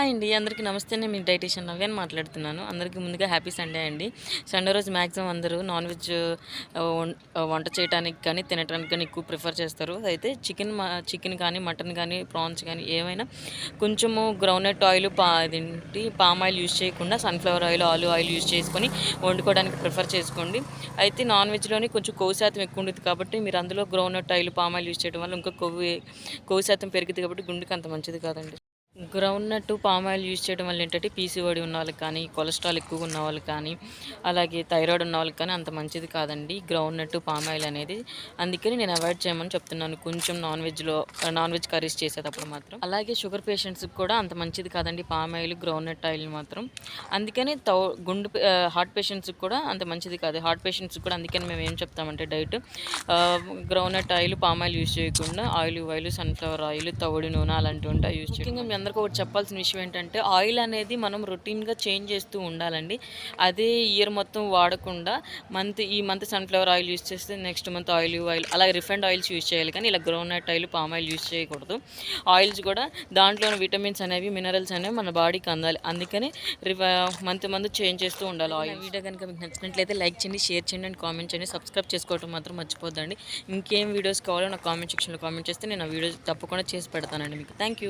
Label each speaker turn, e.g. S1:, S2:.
S1: Hi అండి. అందరికీ నమస్తే. నేను మీ డైటీషియన్ నవ్యాన్ని మాట్లాడుతున్నాను. అందరికీ ముందుగా హ్యాపీ సండే అండి. సండే రోజు మ్యాక్సిమం అందరూ నాన్ వెజ్ వంట చేయడానికి కానీ తినడానికి కానీ ఎక్కువ ప్రిఫర్ చేస్తారు. అయితే చికెన్ చికెన్ కానీ మటన్ కానీ ప్రాన్స్ కానీ ఏమైనా కొంచెము గ్రౌండ్నట్ ఆయిల్ పా అదేంటి పామ్ ఆయిల్ యూజ్ చేయకుండా sunflower oil olive oil use చేసుకొని వండుకోవడానికి ప్రిఫర్ చేసుకోండి. అయితే నాన్ వెజ్లోని కొంచెం కొవ్వు శాతం ఎక్కువ ఉండదు కాబట్టి మీరు అందులో groundnut oil palm oil use చేయడం వల్ల ఇంకా కొవ్వు కొవ్వు శాతం పెరుగుతుంది కాబట్టి గుండెకి అంత మంచిది కాదండి. Groundnut palm oil use చేయడం వల్ల ఏంటంటే పీసీఓడి ఉన్న వాళ్ళకి కానీ కొలెస్ట్రాల్ ఎక్కువగా ఉన్న వాళ్ళకి కానీ అలాగే థైరాయిడ్ ఉన్న వాళ్ళకి కానీ అంత మంచిది కాదండి. గ్రౌండ్ నట్టు పామ్ ఆయిల్ అనేది. అందుకని నేను అవాయిడ్ చేయమని చెప్తున్నాను. కొంచెం నాన్ వెజ్లో నాన్ వెజ్ కర్రీస్ చేసేటప్పుడు మాత్రం. అలాగే షుగర్ పేషెంట్స్కి కూడా అంత మంచిది కాదండి palm oil groundnut oil మాత్రం. అందుకని తౌ గుండు హార్ట్ పేషెంట్స్కి కూడా అంత మంచిది కాదు. హార్ట్ పేషెంట్స్కి కూడా అందుకని మేము ఏం చెప్తామంటే diet groundnut oil palm oil use చేయకుండా ఆయిల్ ఆయిల్ సన్ఫ్లవర్ ఆయిల్ తవుడు నూనె అలాంటివి ఉంటాయి యూజ్ చేయడం అందరికీ ఒకటి చెప్పాల్సిన విషయం ఏంటంటే ఆయిల్ అనేది మనం రొటీన్గా చేంజ్ చేస్తూ ఉండాలండి. అదే ఇయర్ మొత్తం వాడకుండా మంత్ ఈ మంత్ సన్ఫ్లవర్ ఆయిల్ యూజ్ చేస్తే నెక్స్ట్ మంత్ ఆయిల్ ఆయిల్ అలాగే రిఫైండ్ ఆయిల్స్ యూజ్ చేయాలి. కానీ ఇలా groundnut oil palm oil use చేయకూడదు. ఆయిల్స్ కూడా దాంట్లో విటమిన్స్ అనేవి మినరల్స్ అనేవి మన బాడీకి అందాలి. అందుకని మంత్ మంత్ చేంజ్ చేస్తూ ఉండాలి ఆయిల్ వీడియో కనుక మీకు నచ్చినట్లయితే లైక్ చేయండి షేర్ చేయండి అండ్ కామెంట్ చేయండి. సబ్స్క్రైబ్ చేసుకోవడం మాత్రం మర్చిపోద్దండి. ఇంకేం వీడియోస్ కావాలో నాకు కామెంట్ సెక్షన్లో కామెంట్ చేస్తే నేను ఆ వీడియోస్ తప్పకుండా చేసి పెడతానండి మీకు. Thank you